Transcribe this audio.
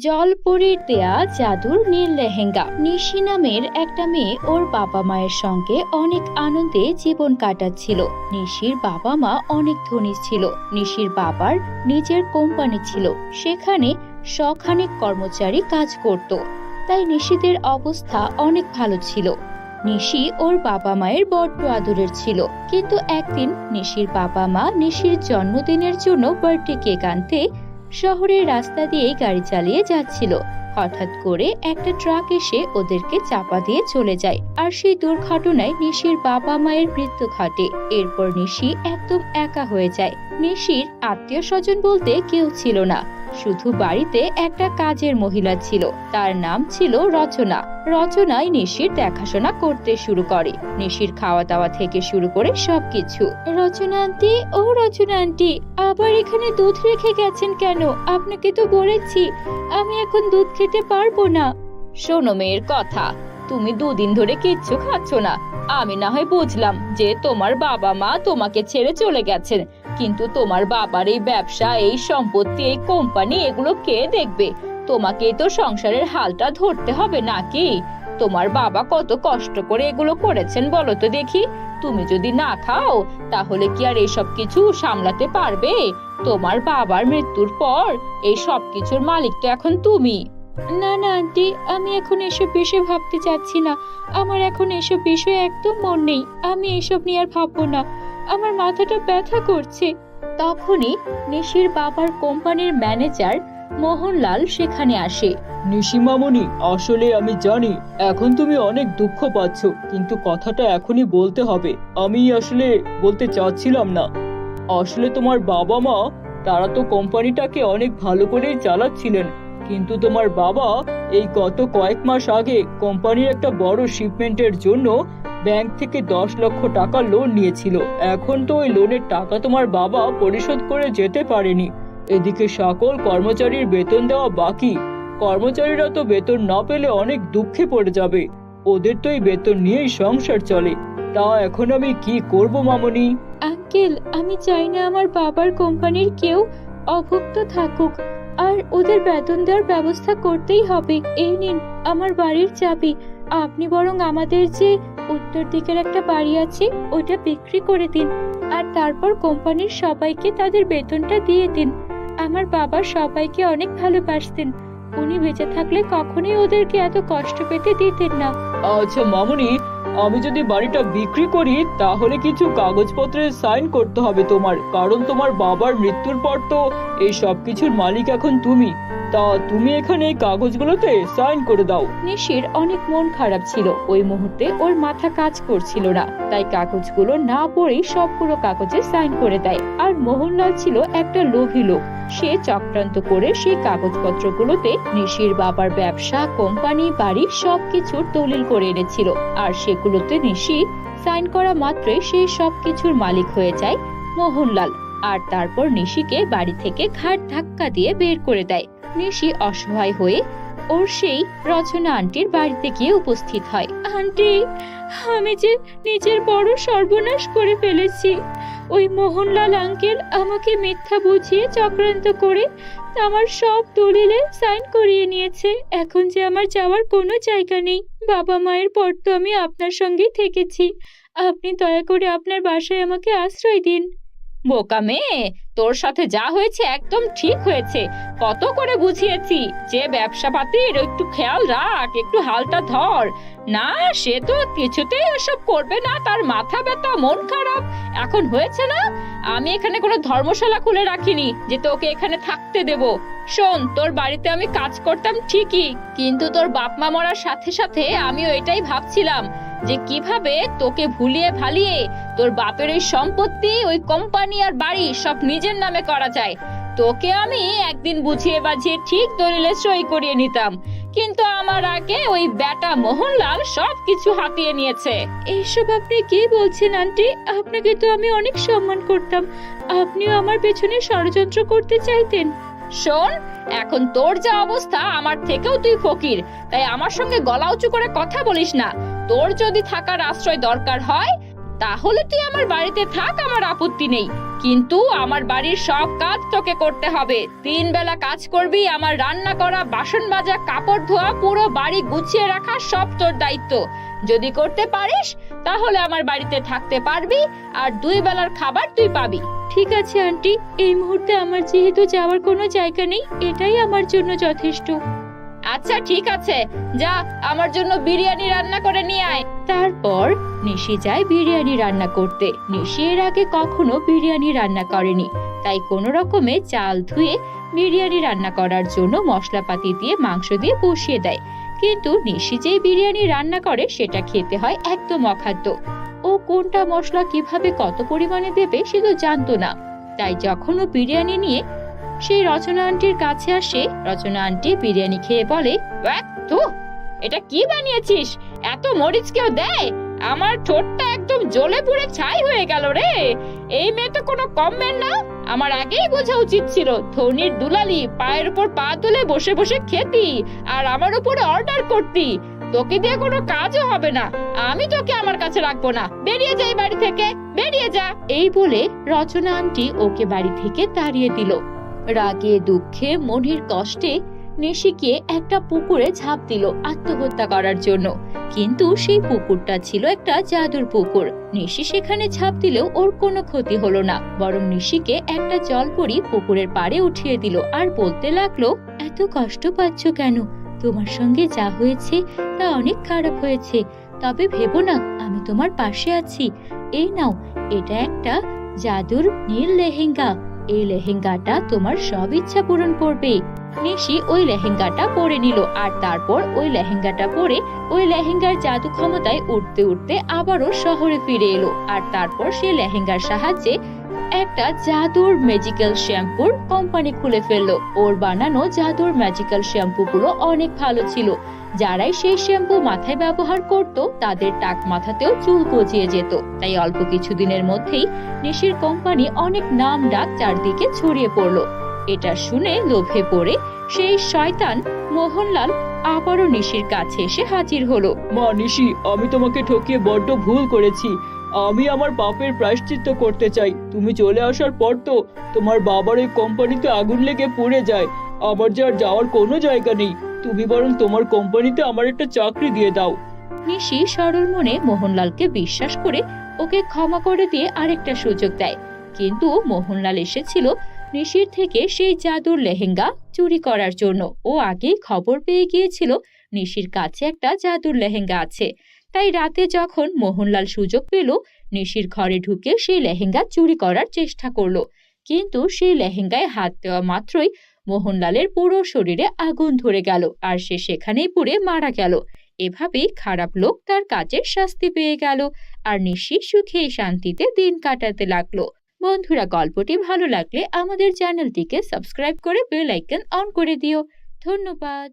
জলপরীর দেয়া জাদুর নীল লেহেঙ্গা। নিশি নামের একটা মেয়ে ওর বাবা মায়ের সঙ্গে অনেক আনন্দে জীবন কাটাচ্ছিল। নিশির বাবা মা অনেক ধনী ছিল। নিশির বাবার নিজের কোম্পানি ছিল। সেখানে শখানেক কর্মচারী কাজ করত। তাই নিশিদের অবস্থা অনেক ভালো ছিল। নিশি ওর বাবা মায়ের বড্ড আদরের ছিল। কিন্তু একদিন নিশির বাবা মা নিশির জন্মদিনের জন্য বার্থডে কেক আনতে শহরের রাস্তা দিয়ে গাড়ি চালিয়ে যাচ্ছিল। হঠাৎ করে একটা ট্রাক এসে ওদেরকে চাপা দিয়ে চলে যায়। আর সেই দুর্ঘটনায় নিশির বাবা মায়ের মৃত্যু ঘটে। এরপর নিশি একদম একা হয়ে যায়। নিশির আত্মীয় স্বজন বলতে কেউ ছিল না। শুধু বাড়িতে একটা কাজের মহিলা ছিল। তার নাম ছিল রচনা। রচনাই নিশির দেখাশোনা করতে শুরু করে। নিশির খাওয়া দাওয়া থেকে শুরু করে সবকিছু। রচনা আন্টি ও রচনা আন্টি আবার এখানে দুধ রেখে গেছেন কেন? আপনাকে তো বলেছি, আমি এখন দুধ খেতে পারব না। শোনো মেয়ের কথা, তুমি দুদিন ধরে কিচ্ছু খাচ্ছ না। আমি না হয় বুঝলাম যে তোমার বাবা মা তোমাকে ছেড়ে চলে গেছেন। কিন্তু তোমার বাবার এই ব্যবসা, এই সম্পত্তি, এই কোম্পানি এগুলো কে দেখবে? তোমাকেই তো সংসারের হালটা ধরতে হবে নাকি? তোমার বাবা কত কষ্ট করে এগুলো করেছেন বলো তো দেখি। তুমি যদি না খাও, তাহলে কি আর এইসব কিছু সামলাতে পারবে? তোমার বাবার মৃত্যুর পর এই সব কিছুর মালিক তো এখন তুমি। না না, আন্টি, আমি এখন এসব বিষয়ে ভাবতে চাচ্ছি না। আমার এখন এসব বিষয়ে একদম মন নেই। আমি এসব নিয়ে আর ভাববো না। আমার মাথাটা ব্যথা করছে। তখনই নিশির বাবার কোম্পানির ম্যানেজার মোহনলাল সেখানে আসে। নিশিমামনি আসলে আমি জানি, এখন তুমি অনেক দুঃখ পাচ্ছ, কিন্তু কথাটা এখনই বলতে হবে। আমি আসলে বলতে চাচ্ছিলাম না। আসলে তোমার বাবা মা, তারা তো কোম্পানিটাকে অনেক ভালো করেই চালাচ্ছিলেন, কিন্তু তোমার বাবা এই গত কয়েক মাস আগে কোম্পানির একটা বড় শিপমেন্টের জন্য ব্যাংক থেকে দশ লক্ষ টাকা লোন নিয়েছিল। এখন তো ওই লোনের টাকা তোমার বাবা পরিশোধ করে যেতে পারেনি। এদিকে সকল কর্মচারীর বেতন দেওয়া বাকি। কর্মচারীরা তো বেতন না পেলে অনেক দুঃখে পড়ে যাবে। ওদের তো এই বেতন নিয়েই সংসার চলে। তা এখন আমি কি করব, মামনি? আঙ্কেল, আমি চাই না আমার বাবার কোম্পানির কেউ অভুক্ত থাকুক। আর ওদের বেতন দেওয়ার ব্যবস্থা করতেই হবে। এই নিন, আমার বাড়ির চাবি। আপনি বরং আমাদের যে উত্তর দিকের একটা বাড়ি আছে, ওটা বিক্রি করে দিন। আর তারপর কোম্পানির সবাইকে তাদের বেতনটা দিয়ে দিন। আমার বাবা সবাইকে অনেক ভালোবাসতেন। উনি বেঁচে থাকলে কখনোই ওদেরকে এত কষ্ট পেতে দিতেন না। আচ্ছা মামনি, আমি যদি বাড়িটা বিক্রি করি, তাহলে কিছু কাগজপত্রে সাইন করতে হবে তোমার। কারণ তোমার বাবার মৃত্যুর পর তো এই সব কিছুর মালিক এখন তুমি। তা তুমি এখানে এই কাগজগুলোতে সাইন করে দাও। নিশির অনেক মন খারাপ ছিল। ওই মুহূর্তে ওর মাথা কাজ করছিল না। তাই কাগজগুলো না পড়েই সবগুলো কাগজে সাইন করে দেয়। আর মোহনলাল ছিল একটা লোভী লোক। সে চক্রান্ত করে সেই কাগজপত্রগুলোতে নিশির বাবার ব্যবসা, কোম্পানি, বাড়ি সবকিছুর দলিল করে এনেছিল। আর সেগুলোতে নিশি সাইন করা মাত্রই সেই সবকিছুর মালিক হয়ে যায় মোহনলাল। আর তারপর নিশিকে বাড়ি থেকে ঘাট ধাক্কা দিয়ে বের করে দেয়। নিশি অসহায় হয়ে ওর সেই রচনা আন্টির বাড়িতে গিয়ে উপস্থিত হয়। আন্টি, আমি যে নিজের বড় সর্বনাশ করে ফেলেছি। ওই মোহনলাল আঙ্কেল আমাকে মিথ্যা বুঝিয়ে চক্রান্ত করে আমার সব দলিলে সাইন করিয়ে নিয়েছে। এখন যে আমার যাওয়ার কোনো জায়গা নেই, বাবা মায়ের পর তো আমি আপনার সঙ্গেই থেকেছি। আপনি দয়া করে আপনার বাসায় আমাকে আশ্রয় দিন। বোকা মেয়ে, তোর সাথে যা হয়েছে একদম ঠিক হয়েছে। কত করে বুঝিয়েছি। যে ব্যবসা পাতির একটু খেয়াল রাখ, একটু হালটা ধর। না, সে তো কিছুতেই এসব করবে না, তার মাথা ব্যথা, মন খারাপ। এখন হয়েছে না? আমি এখানে কোনো ধর্মশালা খুলে রাখিনি যে তোকে এখানে থাকতে দেব। শোন, তোর বাড়িতে আমি কাজ করতাম ঠিকই, কিন্তু তোর বাপ মা মরার সাথে সাথে আমিও এটাই ভাবছিলাম। যে কীভাবে তোকে ভুলিয়ে ভালিয়ে তোর বাপের ওই সম্পত্তি ওই কোম্পানি আর বাড়ি সব নিজের নামে করা যায়। তোকে আমি একদিন বুঝিয়ে বাঝিয়ে ঠিক দলিলে সই করিয়ে নিতাম। কিন্তু আমার আগে ওই বেটা মোহনলাল সব কিছু হাতিয়ে নিয়েছে। এইসব আপনি কি বলছেন আন্টি? আপনাকে তো আমি অনেক সম্মান করতাম। আপনিও আমার পেছনে ষড়যন্ত্র করতে চাইতেন। শোন এখন তোর যা অবস্থা আমার থেকেও তুই ফকির। তাই আমার সঙ্গে গলা উঁচু করে কথা বলিস না। তোর যদি থাকার আশ্রয় দরকার হয়, তাহলে তুই আমার বাড়িতে থাক, আমার আপত্তি নেই। কিন্তু আমার বাড়ির সব কাজ তোকে করতে হবে। তিন বেলা কাজ করবি, আমার রান্না করা, বাসন মাজা, কাপড় ধোয়া, পুরো বাড়ি গুছিয়ে রাখা, সব তোর দায়িত্ব। যদি করতে পারিস, তাহলে আমার বাড়িতে থাকতে পারবি, আর দুই বেলার খাবার তুই পাবি। ঠিক আছে, আন্টি। এই মুহূর্তে আমার যেহেতু যাওয়ার কোনো জায়গা নেই, এটাই আমার জন্য যথেষ্ট। আচ্ছা ঠিক আছে। যা, আমার জন্য বিরিয়ানি রান্না করে নিয়ে আয়। তারপর নিশি যায় বিরিয়ানি রান্না করতে। নিশি এর আগে কখনো বিরিয়ানি রান্না করেনি। তাই কোনো রকমে চাল ধুয়ে বিরিয়ানি রান্না করার জন্য মশলাপাতি দিয়ে, মাংস দিয়ে বসিয়ে দেয়। কিন্তু নিশি যেই বিরিয়ানি রান্না করে, সেটা খেতে হয় একদম অখাদ্য। ও কোনটা মশলা কীভাবে কত পরিমাণে দেবে, সে তো জানতো না। তাই যখন ও বিরিয়ানি নিয়ে সেই রচনা আন্টির কাছে আসে, রচনা আন্টি বিরিয়ানি খেয়ে বলে তো, এটা কি বানিয়েছিস? এত মরিচ কেউ দেয়? আমার ঠোঁটটা একদম জ্বলে পুড়ে ছাই হয়ে গেল রে। এই মেয়ে তো কোনো কমবেন না। আমার আগেই বোঝা উচিত ছিল, ধনির দুলালি পায়ের উপর পা তুলে বসে বসে খেতি আর আমার উপরে অর্ডার করতি। তোকে দিয়ে কোনো কাজও হবে না। আমি তোকে আমার কাছে রাখব না। বেরিয়ে যাই বাড়ি থেকে, বেরিয়ে যা। এই বলে রচনা আন্টি ওকে বাড়ি থেকে তাড়িয়ে দিল। রাগে, দুঃখে, মনের কষ্টে নেশিকে একটা পুকুরে ঝাঁপ দিল আত্মহত্যা করার জন্য। কিন্তু সেই পুকুরটা ছিল একটা জাদুর পুকুর। নিশি সেখানে ঝাঁপ দিলেও ওর কোনো ক্ষতি হলো না। বরং নিশিকে একটা জল জলপরি পুকুরের পাড়ে উঠিয়ে দিল আর বলতে লাগল, এত কষ্ট পাচ্ছ কেন? তোমার সঙ্গে যা হয়েছে তা অনেক খারাপ হয়েছে। তবে ভেবো না, আমি তোমার পাশে আছি। এই নাও, এটা একটা জাদুর নীল লেহেঙ্গা। এই লেহেঙ্গাটা তোমার সব ইচ্ছা পূরণ করবে। নিশি ওই লেহেঙ্গাটা পরে নিল, আর তারপর ওই লেহেঙ্গাটা পরে ওই লেহেঙ্গার জাদু ক্ষমতায় উঠতে উঠতে আবারও শহরে ফিরে এলো, আর তারপর সে লেহেঙ্গার সাহায্যে একটা জাদুর ম্যাজিক্যাল শ্যাম্পুর কোম্পানি খুলে ফেলল। ওর বানানো জাদুর ম্যাজিক্যাল শ্যাম্পু গুলো অনেক ভালো ছিল। যারাই সেই শ্যাম্পু মাথায় ব্যবহার করত, তাদের টাক মাথাতেও চুল গজিয়ে যেত। তাই অল্প কিছুদিনের মধ্যেই নিশির কোম্পানি অনেক নাম ডাক চারদিকে ছড়িয়ে পড়ল। এটা শুনে লোভে পড়ে সেই শয়তান মোহনলাল আবারও নিশির কাছে এসে হাজির হলো। মা নিশি আমি তোমাকে ঠকিয়ে বড্ড ভুল করেছি। আমি আমার পাপের প্রায়শ্চিত্ত করতে চাই। তুমি চলে আসার পর তো তোমার বাবার ওই কোম্পানিতে আগুন লেগে পুড়ে যায়। আমার যে আর যাওয়ার কোনো জায়গা নেই। তুমি বরং তোমার কোম্পানিতে আমার একটা চাকরি দিয়ে দাও। নিশি সরল মনে মোহনলালকে বিশ্বাস করে ওকে ক্ষমা করে দিয়ে আরেকটা সুযোগ দেয়। কিন্তু মোহনলাল এসেছিল নিশির থেকে সেই জাদুর লেহেঙ্গা চুরি করার জন্য। ও আগেই খবর পেয়ে গিয়েছিল, নিশির কাছে একটা জাদুর লেহেঙ্গা আছে। তাই রাতে যখন মোহনলাল সুযোগ পেল, নিশির ঘরে ঢুকে সেই লেহেঙ্গা চুরি করার চেষ্টা করল। কিন্তু সেই লেহেঙ্গায় হাত দেওয়া মাত্রই মোহনলালের পুরো শরীরে আগুন ধরে গেল আর সে সেখানেই পুড়ে মারা গেল। এভাবেই খারাপ লোক তার কাজের শাস্তি পেয়ে গেল আর নিশি সুখে শান্তিতে দিন কাটাতে লাগল। বন্ধুরা গল্পটি ভালো লাগলে আমাদের চ্যানেলটিকে সাবস্ক্রাইব করে বেল আইকন অন করে দিও। ধন্যবাদ।